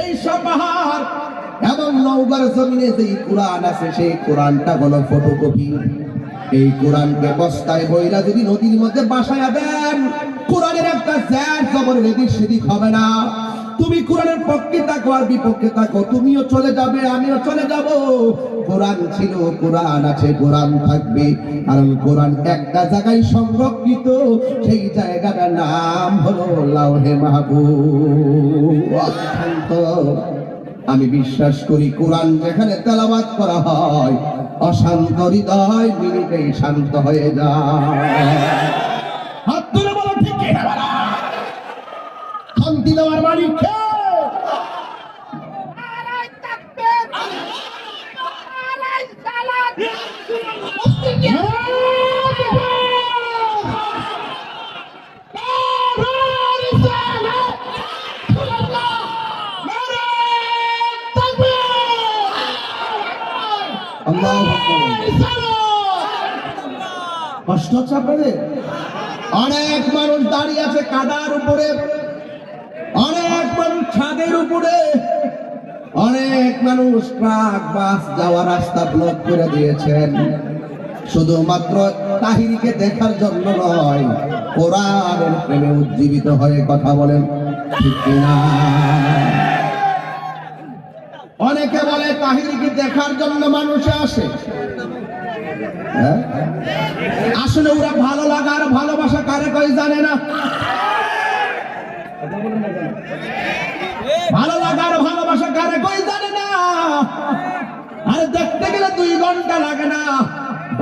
এই সব পাহাড় এবং নৌকার জমিনে যেই কোরআন আছে, সেই কোরআনটা হলো ফটোকপি এই কোরআনকে বস্তায় বইরা যদি নদীর মধ্যে বাসায়া দেন, কোরআনের একটা জ্যার জবর এদিক সেদিক হবে না। তুমি কোরআনের পক্ষে থাকো আর বিপক্ষে থাকো। তুমিও চলে যাবে, আমিও চলে যাব। কোরআন ছিল, কোরআন আছে, কোরআন থাকবে। কারণ কোরআন একটা জায়গায় সংরক্ষিত, সেই জায়গাটার নাম হলো লাউহে মাহবুব। আমি বিশ্বাস করি কোরআন যেখানে তেলাবাদ করা হয়, অশান্ত হৃদয় মিনিটেই শান্ত হয়ে যায়। আল্লাহু। আকবার। কষ্ট হচ্ছে আপনাদের? অনেক মানুষ দাঁড়িয়ে আছে কাদার উপরে অনেক মানুষ ছাদের উপরে অনেক মানুষ ট্রাক, বাস যাওয়ার রাস্তা ব্লক করে দিয়েছেন। শুধুমাত্র তাহিরিকে দেখার জন্য নয়, কোরআনের প্রেমে উজ্জীবিত হয়ে কথা বলেন, ঠিক কিনা? অনেকে বলে তাহিরিকে দেখার জন্য মানুষ আসে। হ্যাঁ? আসলে ওরা ভালো লাগার ভালোবাসা কারে কই জানে না? ঘণ্টা লাগে না।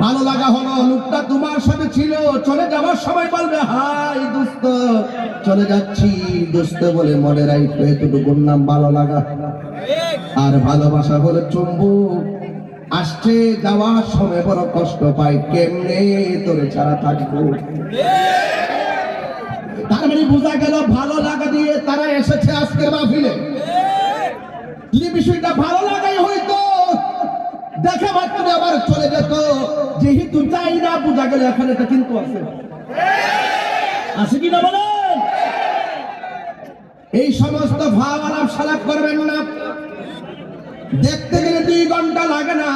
ভালো লাগা হলো, লোকটা তোমার সাথে ছিল। চলে যাওয়ার সময় বলবে, হাই দোস্ত, চলে যাচ্ছি। দোস্ত বলে, মনে রাখবে এতটুকুর নাম ভালো লাগা। আর ভালোবাসা হলো চুম্বক আসছে যাওয়ার সময় বড় কষ্ট পাই কেমনে তোরে ছাড়া থাকব? তার মানে বোঝা গেল, ভালো লাগা দিয়ে তারা এসেছে আজকের মাহফিলে। বিষয়টা ভালো হইতো দেখা মাত্র আবার চলে যেত। যেহেতু চাই না, বোঝা গেল এখানে এটা কিন্তু আছে। আছে কি না বলেন? এই সমস্ত ভাব আলাপ সালাপ করবেন না। দেখতে গেলে দুই ঘণ্টা লাগে না।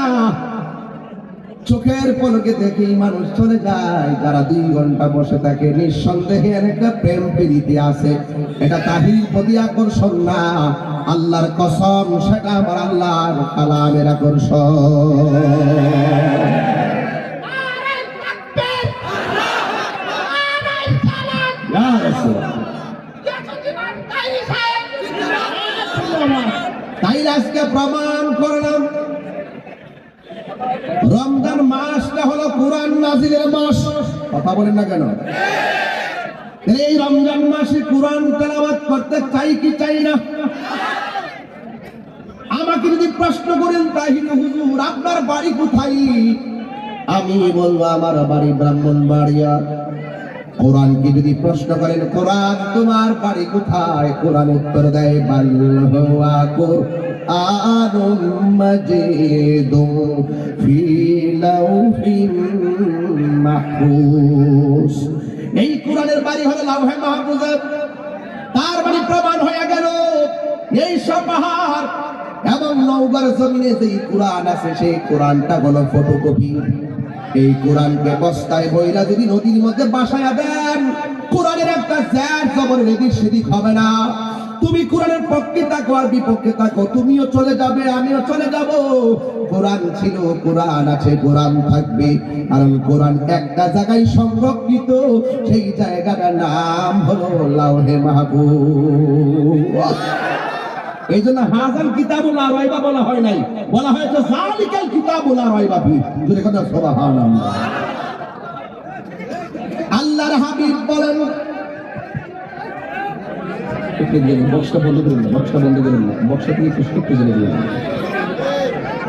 চোখের পলকে দেখেই মানুষ চলে যায়। যারা দুই ঘণ্টা বসে থাকে নিঃসন্দেহে একটা প্রেম প্রীতি আছে। এটা তাহির প্রতি আকর্ষণ না। আল্লাহর কসম সেটা আমার আল্লাহর কালামের আকর্ষণ। তাই আজকে প্রমাণ করলাম রমজান মাসটা হলো কোরআন নাজিলের মাস। কথা বলেন না কেন? এই রমজান মাসে কোরআন তেলাওয়াত করতে চাই কি চাই না? আমাকে যদি প্রশ্ন করেন তাহির হুজুর, আপনার বাড়ি কোথায়? আমি বলব, আমার বাড়ি ব্রাহ্মণ বাড়িয়া কোরআনকে যদি প্রশ্ন করেন, কোরআন, তোমার বাড়ি কোথায়? কোরআন উত্তর দেয় বাল্লাহুয়া কুরআনুম মাজিদুম ফি লাউহিম মাহফুজ। এই কোরআনের বাড়ি হলো লাউহে মাহফুজে। তার মানে প্রমাণ হয়ে গেল, এই সব পাহাড় এবং নৌকার জমিনে যেই কোরআন আছে, সেই কোরআনটা হলো ফটোকপি। এই কোরআনকে বস্তায় বইরা যদি নদীর মধ্যে বাসায়া দেন, কোরআনের একটা জ্যাট জবর এদিক সেদিক হবে না। তুমি কোরআনের পক্ষে থাকো আর বিপক্ষে থাকো। তুমিও চলে যাবে, আমিও চলে যাব। কোরআন ছিল, কোরআন আছে, কোরআন থাকবে। কারণ কোরআন একটা জায়গায় সংরক্ষিত, সেই জায়গাটার নাম হলো লাউহে মাহবুব এই জন্য হাজান কিতাবুল আর বলা হয় নাই। বলা হয়েছে, জালিকাল কিতাবুল আর রয়বা ফি জোরে কথা সুবহানাল্লাহ। আল্লাহর হাবিব বলেন বক্সটা বন্ধ করে বক্সটা বন্ধ করে বক্সটা একটু একটু জেনে দিয়ে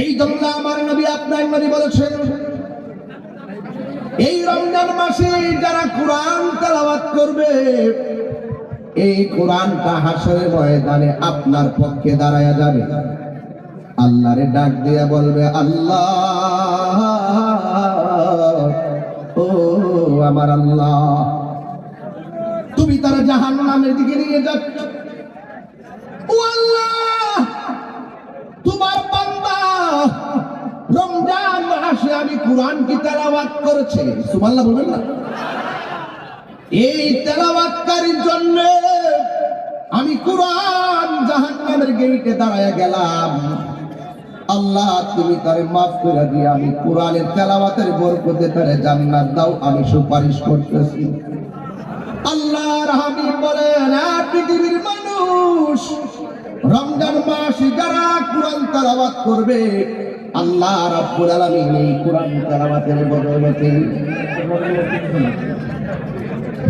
এই জন্য আমার নবী আপনার নবী বলেছেন, এই রমজান মাসে যারা কোরআন তেলাওয়াত করবে, এই কোরআনটা হাসরের ময়দানে আপনার পক্ষে দাঁড়ায়া যাবে। আল্লাহরে ডাক দিয়ে বলবে, আল্লাহ, ও আমার আল্লাহ, তুমি তারা জাহান নামের দিকে নিয়ে যাচ্ছ ও আল্লাহ তোমার বান্দা রমজান মাসে আমি কোরআন কি তেলাওয়াত করেছি? সুবহানাল্লাহ বলবেন না। এই তেলাওয়াতকারীর জন্য আমি কোরআন জাহান্নামের গেটে দাঁড়ায় গেলাম। আল্লাহ, তুমি তারে মাফ করে দিয়ে আমি কোরআনের তেলাওয়াতের বরকতে তারে জান্নাত দাও, আমি সুপারিশ করতেছি। আল্লাহর হাবিব বলেন "আ পৃথিবীর মানুষ, রমজান মাস যারা কোরআন তেলাওয়াত করবে আল্লাহ রাব্বুল আলামিন এই কোরআন তেলাওয়াতের বদৌলতে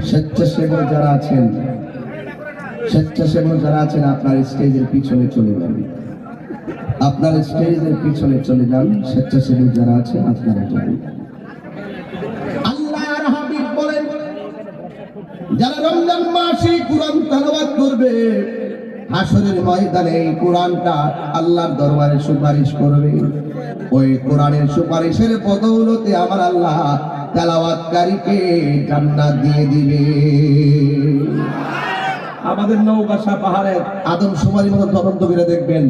স্বেচ্ছাসেবক যারা আছেন, স্বেচ্ছাসেবক যারা আছেন, আপনার স্টেজের পিছনে চলে যান। আপনার স্টেজের পিছনে চলে যান, স্বেচ্ছাসেবক যারা আছে আপনারা যান। আল্লাহর হাবিব বলেন, যারা রমজান মাসে কোরআন তেলাওয়াত করবে হাসরের ময়দানে এই কোরআনটা আল্লাহর দরবারে সুপারিশ করবে। ওই কোরআনের সুপারিশের পদৌলতে আমার আল্লাহ তেলাওয়াতকারীকে জান্নাত দিয়ে দিবে। আমাদের নৌবাসা পাহাড়ে আদম সুমারি মতো তদন্ত করে দেখবেন,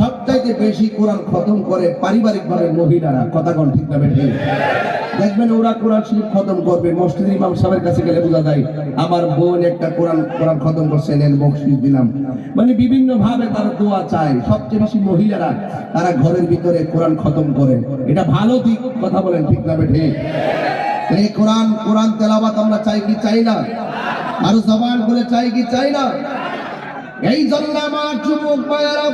সবচাইতে বেশি কোরআন খতম করে পারিবারিক ভাবে মহিলারা, কথা কোন ঠিক না দেখবেন ওরা কোরআন শরীফ খতম করবে মসজিদ ইমাম সাহেবের কাছে গেলে বোঝা যায়, আমার বোন একটা কোরআন কোরআন খতম করছে, নেন বকশিস দিলাম। মানে বিভিন্ন ভাবে তারা দোয়া চায়, সবচেয়ে বেশি মহিলারা, তারা ঘরের ভিতরে কোরআন খতম করে। এটা ভালো দিক, কথা বলেন ঠিক না বেঠে? এই কোরআন কোরআন তেলাওয়াত আমরা চাই কি চাই না? আরও জবান করে চাই কি চাই না? এই জন্য আমার যুবক ভাইয়েরা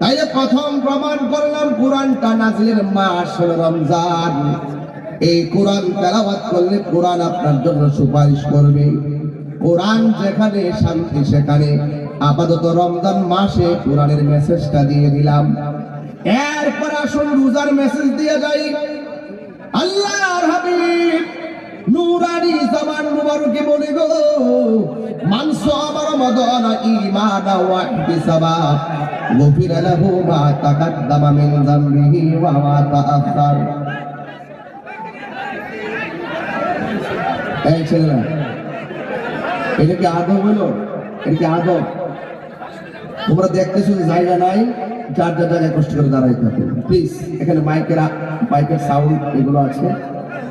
তাই যে প্রথম প্রমাণ করলাম কোরআনটা নাজিলের মাস রমজান। এই কোরআন তেলাওয়াত করলে কোরআন আপনার জন্য সুপারিশ করবে। কোরআন যেখানে শান্তি, সেখানে আপাতত রমজান মাসে কোরআনের মেসেজটা দিয়ে দিলাম। এরপর আসুন রোজার মেসেজ দিয়ে যাই। আল্লাহর হাবিব জবান বলে গো? আমার মদন এটা কি এটা কি জায়গা নাই, যার যার জায়গায় কষ্ট করে দাঁড়াই থাকে। প্লিজ এখানে মাইকের মাইকের সাউন্ড এগুলো আছে,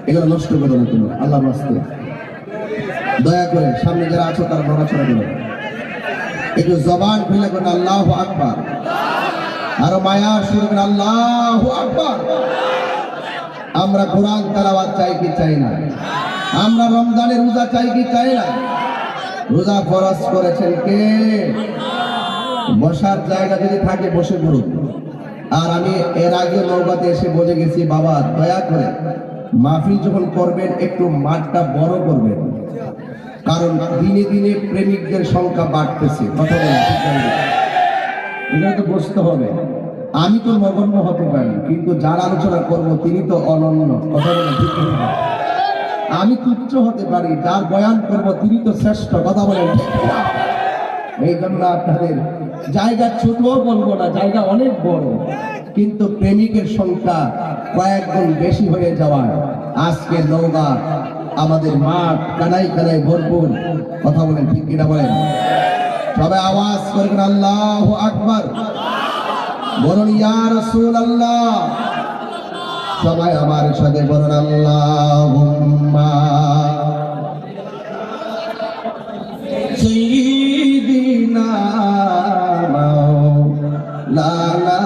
এগুলো নষ্ট করো না তোমরা, আল্লাহর রাস্তে দয়া করে সামনে যারা আছো তারা নড়াচড়া করো। একটু জবান খুলে করেন আল্লাহ আকবার। আরও মায়া শুরু করেন, আল্লাহ আকবার। আমরা কোরআন তালাবাদ চাই কি চাই না? আমরা রমজানের রোজা চাই কি চাই না? রোজা ফরজ করেছেন কে? বসার জায়গা যদি থাকে বসে পড়ুন। আর আমি এর আগে নৌকাতে এসে বলে গেছি, বাবা, দয়া করে মাহফিল যখন করবেন, একটু মাঠটা বড় করবেন। কারণ দিনে দিনে প্রেমিকদের সংখ্যা বাড়তেছে। কথা? এটা তো বুঝতে হবে। আমি তো নগণ্য হতে পারি, কিন্তু যার আলোচনা করব তিনি তো অনন্য। কথা বলেন, ঠিক আমি তুচ্ছ হতে পারি, যার বয়ান করব তিনি তো শ্রেষ্ঠ। কথা বলেন এই জন্য আপনাদের জায়গা ছোট বলব না, জায়গা অনেক বড়। কিন্তু প্রেমিকের সংখ্যা কয়েক বেশি হয়ে যাওয়ায় আজকে নৌকা আমাদের মাঠ কানাই কানাই ভরপুর। কথা বলেন ঠিক কিনা বলেন? সবাই আওয়াজ করবেন আল্লাহ আকবর। বলুন, ইয়া রসুল আল্লাহ সবাই আমার সাথে বলুন আল্লাহ সাইয়্যিদিনা মাওলানা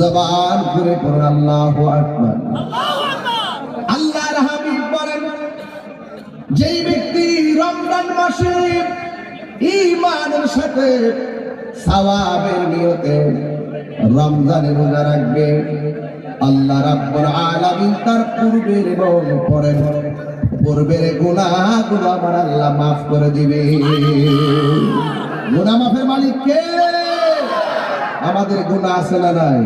জবান করে পড়ুন আল্লাহু আকবার। আল্লাহর হাবিব বলেন যেই ব্যক্তি রমজান মাসে ইমানের সাথে সওয়াবের নিয়তে রমজানের রোজা রাখবে আল্লাহ রাব্বুল আলামিন তার পূর্বের এবং পরের পূর্বের গুনাহগুলো আমার আল্লাহ মাফ করে দিবে। গুনাহ মাফের মালিক কে? আমাদের গুনাহ আছে না নাই?